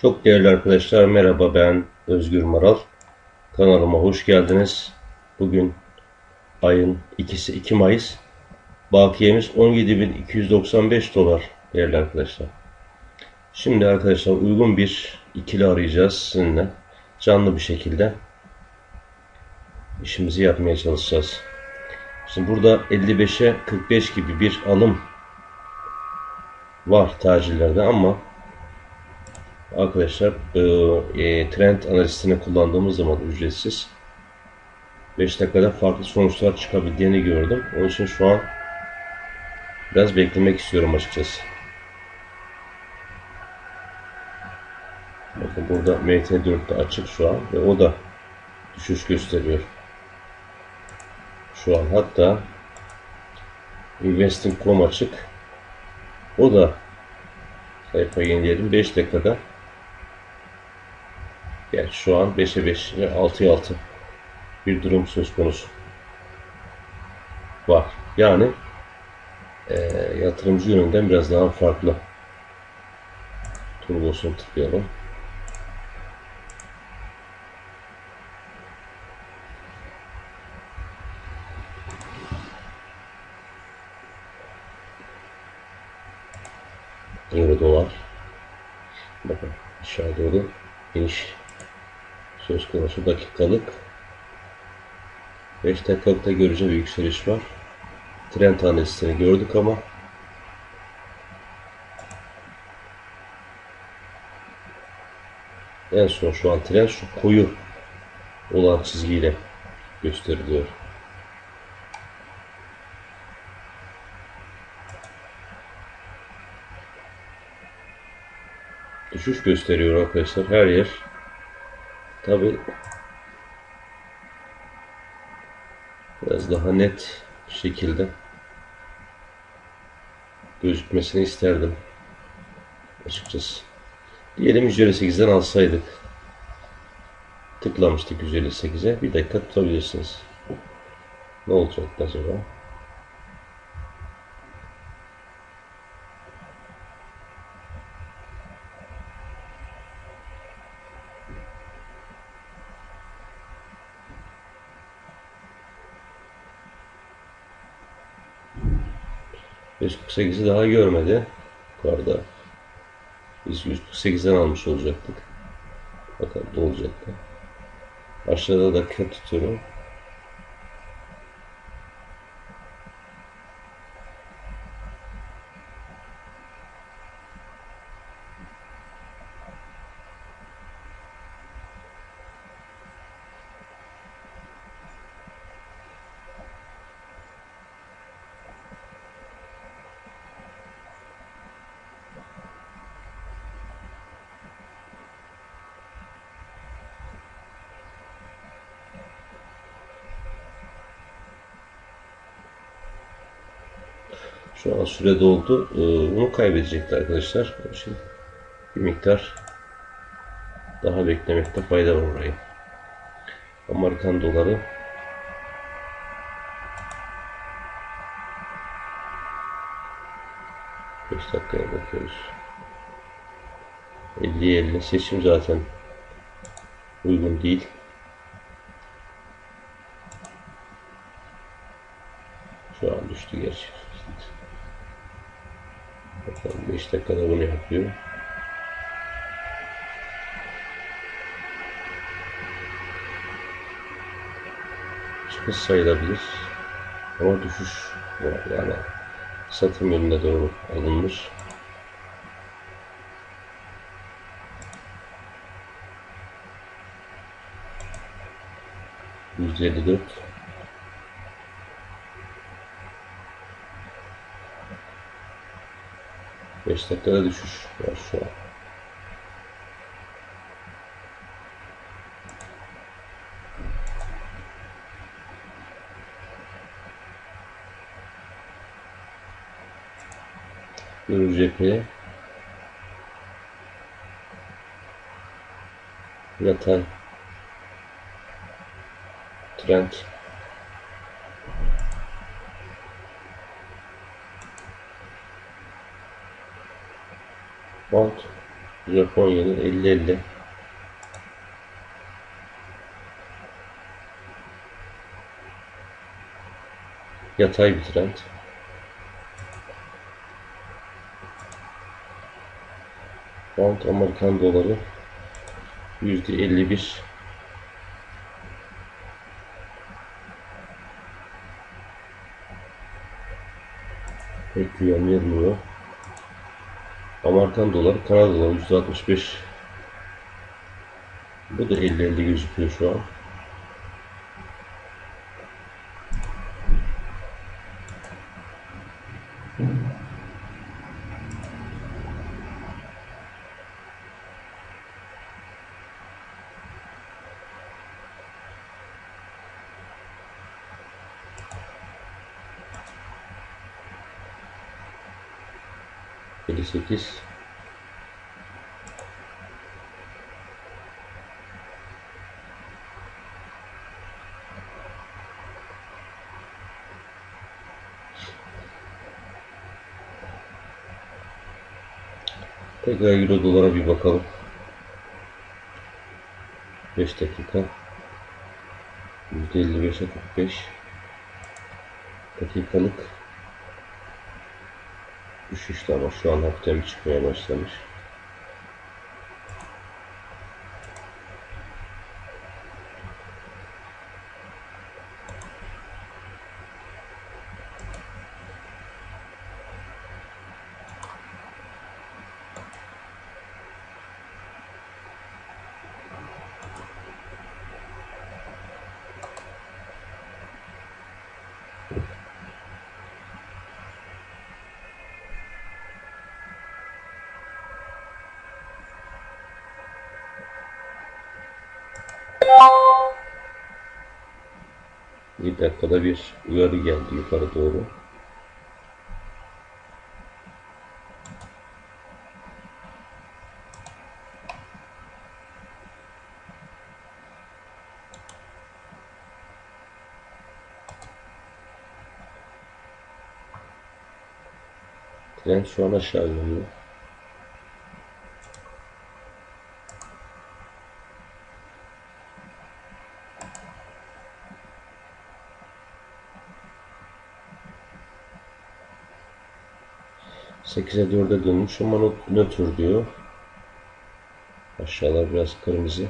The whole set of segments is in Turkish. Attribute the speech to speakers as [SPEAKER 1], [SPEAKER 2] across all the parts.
[SPEAKER 1] Çok değerli arkadaşlar merhaba ben Özgür Maral. Kanalıma hoş geldiniz. Bugün ayın ikisi 2 Mayıs. Bakiyemiz 17.295 dolar değerli arkadaşlar. Şimdi arkadaşlar uygun bir ikili arayacağız sizinle. Canlı bir şekilde işimizi yapmaya çalışacağız. Şimdi burada 55'e 45 gibi bir alım var tacirlerde ama Arkadaşlar e, trend analistini kullandığımız zaman ücretsiz 5 dakikada farklı sonuçlar çıkabildiğini gördüm. Onun için şu an biraz beklemek istiyorum açıkçası. Bakın burada MT4'te açık şu an ve o da düşüş gösteriyor. Şu an hatta Investing.com açık. O da sayfayı yenileyelim. 5 dakikada yani şu an 5'e 5, 6'ya 6 bir durum söz konusu var. Yani e, yatırımcı yönünden biraz daha farklı. Turbosunu tıklayalım. 16 dakikalık 5 dakikalıkta görece bir yükseliş var. Tren tanesini gördük ama en son şu an tren şu koyu olan çizgiyle gösteriliyor. Düşüş gösteriyor arkadaşlar. Her yer Tabi biraz daha net şekilde gözükmesini isterdim açıkçası. Diyelim 158'den alsaydık. Tıklamıştık 158'e. Bir dakika tutabilirsiniz. Ne olacak acaba? 148'i daha görmedi. Yukarıda. Biz 148'den almış olacaktık. Bakalım ne olacaktı. Aşağıda da tutuyorum. Şu an süre doldu. Ee, bunu kaybedecekti arkadaşlar. Şimdi bir miktar daha beklemekte fayda var orayı. Amerikan doları Beş dakikaya bakıyoruz. 50 50 seçim zaten uygun değil. Şu an düştü gerçi. 5 dakikada bunu yapıyor. Çıkış sayılabilir. Ama düşüş var yani. Satım yönüne doğru alınmış. %54 5 dakikada düşüş var şu an. Ürün cepheye yatay. Trend Volt Japonya'nın 50-50. Yatay bir trend. Pound Amerikan doları %51 pek güven vermiyor. Amerikan doları, Kanada doları %65 bu da 50-50 gözüküyor şu an. Elli sekiz. Tekrar Euro dolara bir bakalım. 5 dakika. %55'e 45 dakikalık düşüşte ama şu an hafiften çıkmaya başlamış. Bir dakikada bir uyarı geldi yukarı doğru. Tren şu an aşağı iniyor. 8'e 4'e dönmüş ama nötr diyor. Aşağılar biraz kırmızı.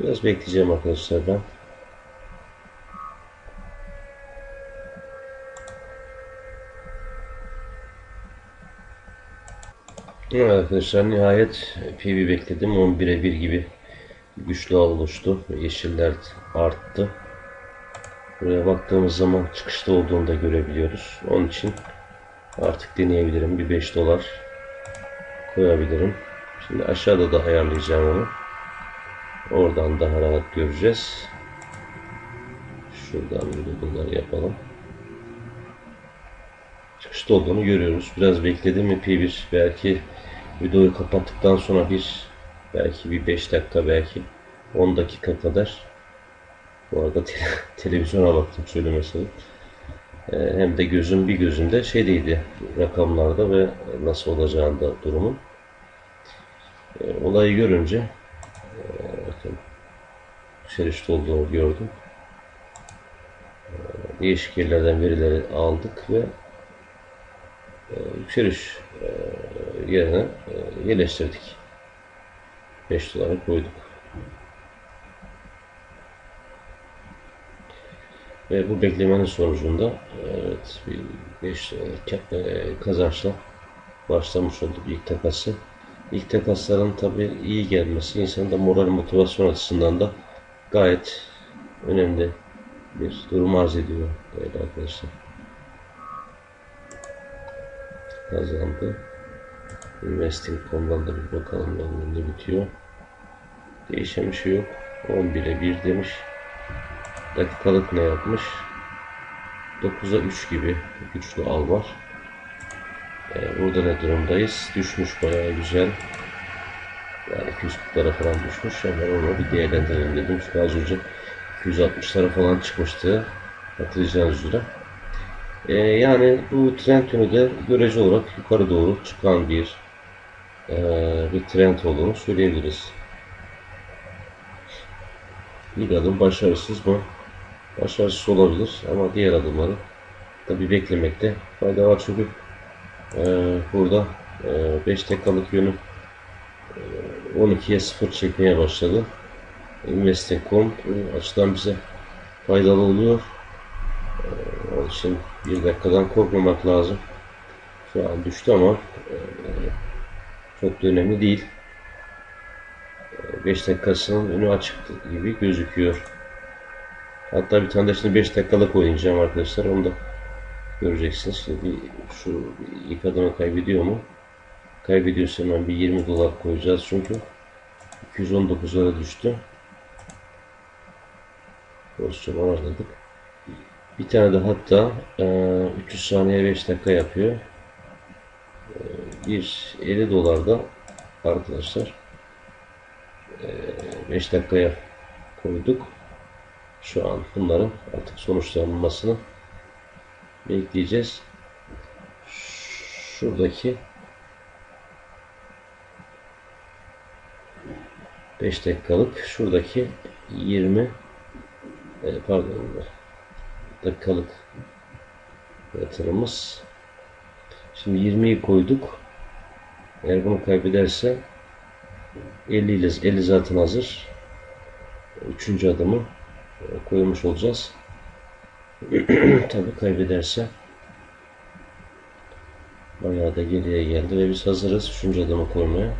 [SPEAKER 1] Biraz bekleyeceğim arkadaşlar ben. Evet arkadaşlar nihayet PV bekledim 11'e 1 gibi güçlü oluştu. Yeşiller arttı. Buraya baktığımız zaman çıkışta olduğunu da görebiliyoruz. Onun için artık deneyebilirim. Bir 5 dolar koyabilirim. Şimdi aşağıda da ayarlayacağım onu. Oradan daha rahat göreceğiz. Şuradan bir dolar yapalım. Çıkışta olduğunu görüyoruz. Biraz bekledim mi P1 belki videoyu kapattıktan sonra bir belki bir 5 dakika belki 10 dakika kadar bu arada te- televizyona baktım söylemesini. Ee, hem de gözüm bir gözümde şeydeydi rakamlarda ve nasıl olacağında durumun. Ee, olayı görünce yükselişte olduğunu gördüm. Ee, değişik yerlerden verileri aldık ve e, yükseliş e, yerine e, yerleştirdik. 5 dolara koyduk. Ve bu beklemenin sonucunda evet bir 5 kazançla başlamış olduk ilk takası. İlk takasların tabi iyi gelmesi insanın da moral motivasyon açısından da gayet önemli bir durum arz ediyor değerli arkadaşlar. Kazandı. Investing.com'dan da bir bakalım ne, bitiyor. Değişen bir şey yok. 11'e 1 demiş. Dakikalık ne yapmış? 9'a 3 gibi güçlü al var. Ee, burada ne durumdayız? Düşmüş bayağı güzel. Yani 240'lara falan düşmüş. Hemen onu bir değerlendirelim dedim. Çünkü az önce 260'lara falan çıkmıştı. Hatırlayacağınız üzere. Ee, yani bu trend yönü de görece olarak yukarı doğru çıkan bir e, bir trend olduğunu söyleyebiliriz. İlk adım başarısız mı? Başarısız olabilir ama diğer adımları tabi beklemekte fayda var çünkü e, burada 5 e, dakikalık yönü 12'ye 0 çekmeye başladı. Investing.com bu açıdan bize faydalı oluyor. E, onun için bir dakikadan korkmamak lazım. Şu an düştü ama e, çok da önemli değil. 5 dakikasının önü açık gibi gözüküyor. Hatta bir tane de şimdi 5 dakikalık oynayacağım arkadaşlar. Onu da göreceksiniz. Şimdi şu ilk adımı kaybediyor mu? Kaybediyorsa hemen bir 20 dolar koyacağız çünkü 219'lara düştü. Pozisyon ayarladık. Bir tane de hatta e, 300 saniye 5 dakika yapıyor. E, bir 50 dolarda arkadaşlar 5 dakikaya koyduk. Şu an bunların artık sonuçlanmasını bekleyeceğiz. Şuradaki 5 dakikalık şuradaki 20 e, pardon dakikalık yatırımımız şimdi 20'yi koyduk eğer bunu kaybederse 50 ile 50 zaten hazır. Üçüncü adımı e, koymuş olacağız. Tabi kaybederse bayağı da geriye geldi ve biz hazırız. Üçüncü adımı koymaya.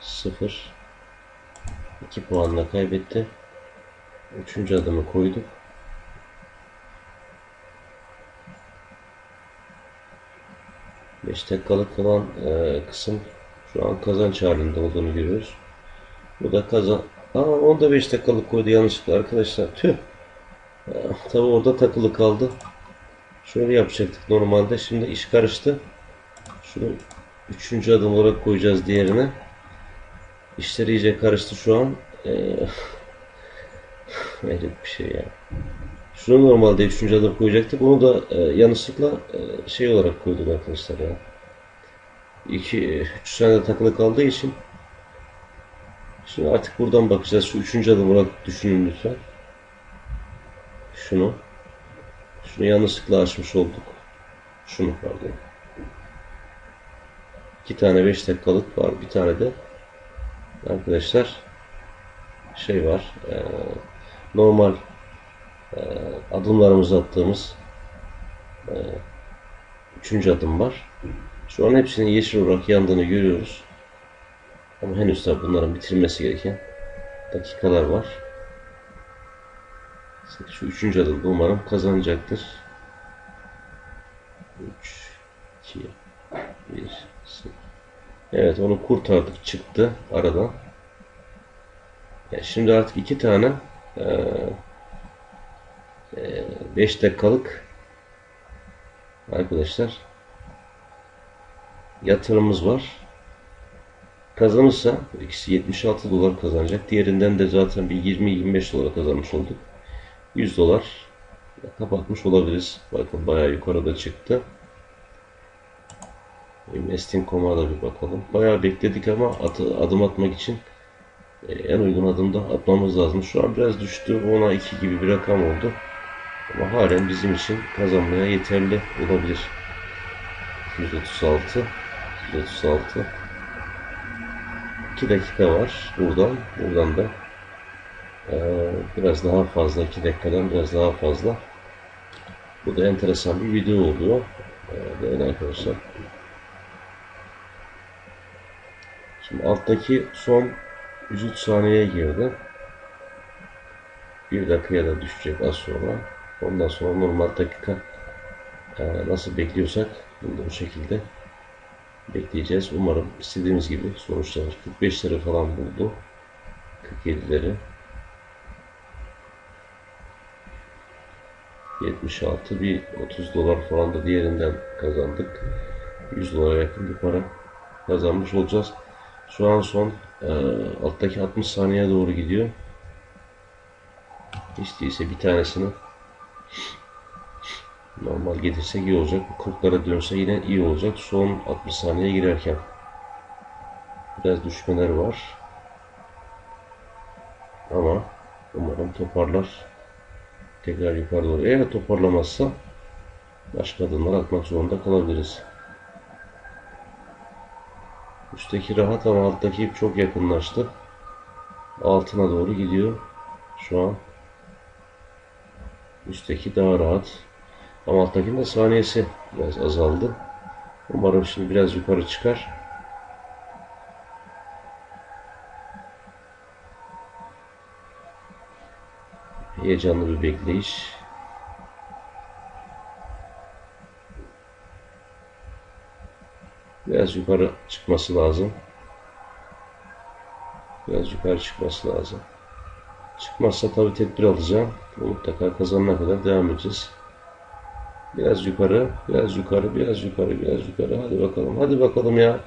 [SPEAKER 1] 0 2 puanla kaybetti. Üçüncü adımı koyduk. Beş dakikalık kalan e, kısım şu an kazanç halinde olduğunu görüyoruz. Bu da kazan. Aa onda 5 dakikalık koydu yanlışlıkla arkadaşlar. Tüh. Tabi orada takılı kaldı. Şöyle yapacaktık normalde. Şimdi iş karıştı. Şunu üçüncü adım olarak koyacağız diğerine. İşler iyice karıştı şu an. Ee, bir şey ya. Şunu normalde üçüncü adım koyacaktık. Onu da e, yanlışlıkla e, şey olarak koyduk arkadaşlar ya. 2 3 tane takılı kaldığı için şimdi artık buradan bakacağız. Şu üçüncü adım olarak düşünün lütfen. Şunu şunu yanlışlıkla açmış olduk. Şunu pardon. İki tane 5 dakikalık var. Bir tane de arkadaşlar şey var. E, normal e, adımlarımızı attığımız e, üçüncü adım var. Şu an hepsinin yeşil olarak yandığını görüyoruz. Ama henüz tabi bunların bitirmesi gereken dakikalar var. Şu üçüncü adım umarım kazanacaktır. 3, 2, 1, 0. Evet onu kurtardık çıktı aradan. Şimdi artık iki tane 5 e, dakikalık arkadaşlar yatırımımız var. Kazanırsa ikisi 76 dolar kazanacak. Diğerinden de zaten bir 20-25 dolar kazanmış olduk. 100 dolar kapatmış olabiliriz. Bakın bayağı yukarıda çıktı. Investing.com'a da bir bakalım. Bayağı bekledik ama atı, adım atmak için e, en uygun adımda atmamız lazım. Şu an biraz düştü. 10'a 2 gibi bir rakam oldu. Ama halen bizim için kazanmaya yeterli olabilir. 136 136 2 dakika var buradan buradan da Ee, biraz daha fazla 2 dakikadan biraz daha fazla. Bu da enteresan bir video oluyor. Ee, değerli arkadaşlar. Şimdi alttaki son 103 saniyeye girdi. Bir dakikaya da düşecek az sonra. Ondan sonra normal dakika e, nasıl bekliyorsak bunu da şekilde bekleyeceğiz. Umarım istediğimiz gibi sonuçlar 45'leri falan buldu. 47'leri 76 bir 30 dolar falan da diğerinden kazandık. 100 dolara yakın bir para kazanmış olacağız. Şu an son e, alttaki 60 saniyeye doğru gidiyor. Hiç değilse bir tanesini normal getirsek iyi olacak. 40'lara dönse yine iyi olacak. Son 60 saniye girerken. Biraz düşmeler var. Ama umarım toparlar. Tekrar yukarı doğru. Eğer toparlamazsa başka adımlar atmak zorunda kalabiliriz. Üstteki rahat ama alttaki çok yakınlaştı. Altına doğru gidiyor. Şu an üstteki daha rahat. Ama alttakinin de saniyesi biraz azaldı. Umarım şimdi biraz yukarı çıkar. Heyecanlı bir bekleyiş. Biraz yukarı çıkması lazım. Biraz yukarı çıkması lazım. Çıkmazsa tabii tedbir alacağım. Mutlaka kazanana kadar devam edeceğiz. Biraz yukarı, biraz yukarı, biraz yukarı, biraz yukarı. Hadi bakalım, hadi bakalım ya.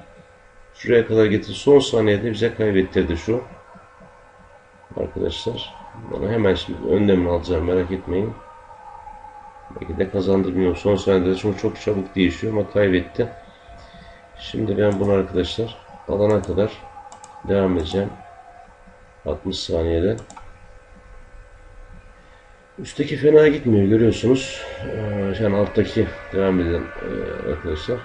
[SPEAKER 1] Şuraya kadar getir. Son saniyede bize kaybettirdi şu. Arkadaşlar. Bana hemen şimdi önlemini alacağım merak etmeyin. Belki de kazandırmıyor. Son saniyede çünkü çok çabuk değişiyor ama kaybetti. Şimdi ben bunu arkadaşlar alana kadar devam edeceğim. 60 saniyede. Üstteki fena gitmiyor görüyorsunuz. Ee, yani alttaki devam eden e, arkadaşlar.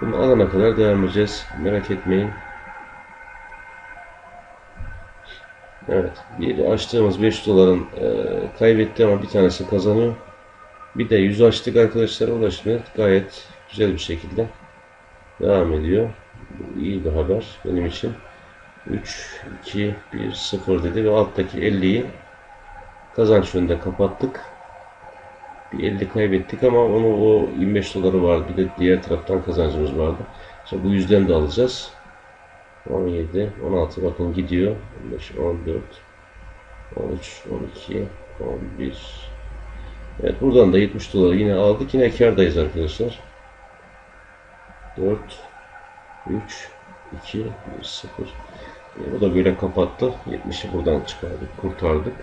[SPEAKER 1] Bunu alana kadar devam edeceğiz. Merak etmeyin. Evet. Bir açtığımız 5 doların e, kaybetti ama bir tanesi kazanıyor. Bir de 100 açtık arkadaşlar. Şimdi gayet güzel bir şekilde devam ediyor. İyi bir haber benim için. 3, 2, 1, 0 dedi ve alttaki 50'yi kazanç yönünde kapattık. Bir 50 kaybettik ama onu o 25 doları vardı. Bir de diğer taraftan kazancımız vardı. İşte bu yüzden de alacağız. 17, 16 bakın gidiyor. 15, 14, 13, 12, 11. Evet buradan da 70 doları yine aldık. Yine kardayız arkadaşlar. 4, 3, 2, 1, 0. O da böyle kapattı. 70'i buradan çıkardık, kurtardık.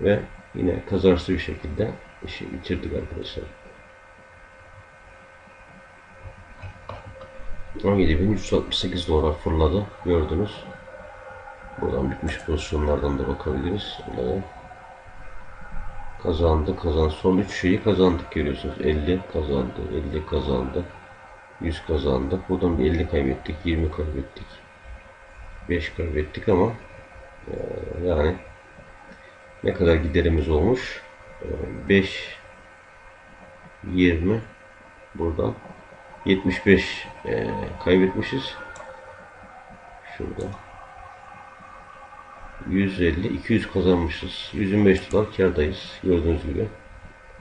[SPEAKER 1] Ve yine kazançlı bir şekilde işi bitirdik arkadaşlar. 17.368 dolar fırladı. Gördünüz. Buradan bitmiş pozisyonlardan da bakabiliriz. Olaya. Kazandı, kazandı. Son 3 şeyi kazandık görüyorsunuz. 50 kazandı, 50 kazandı. 100 kazandık. Buradan bir 50 kaybettik, 20 kaybettik. 5 kaybettik ama e, yani ne kadar giderimiz olmuş? 5 20 buradan 75 e, kaybetmişiz. Şurada 150 200 kazanmışız. 125 dolar kardayız. Gördüğünüz gibi.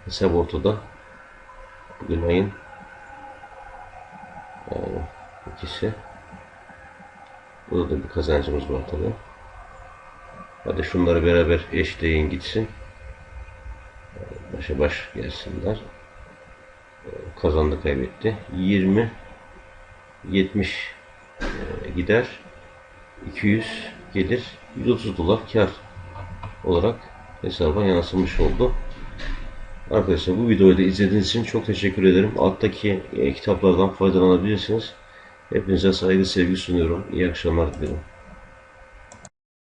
[SPEAKER 1] Hesap ortada. Bugün ayın yani ikisi. Burada da bir kazancımız var tabi. Hadi şunları beraber eşleyin gitsin. Başa baş gelsinler. Kazandı kaybetti. 20 70 e, gider. 200 gelir. 130 dolar kar olarak hesaba yansımış oldu. Arkadaşlar bu videoyu da izlediğiniz için çok teşekkür ederim. Alttaki e, kitaplardan faydalanabilirsiniz. Hepinize saygı sevgi sunuyorum. İyi akşamlar dilerim.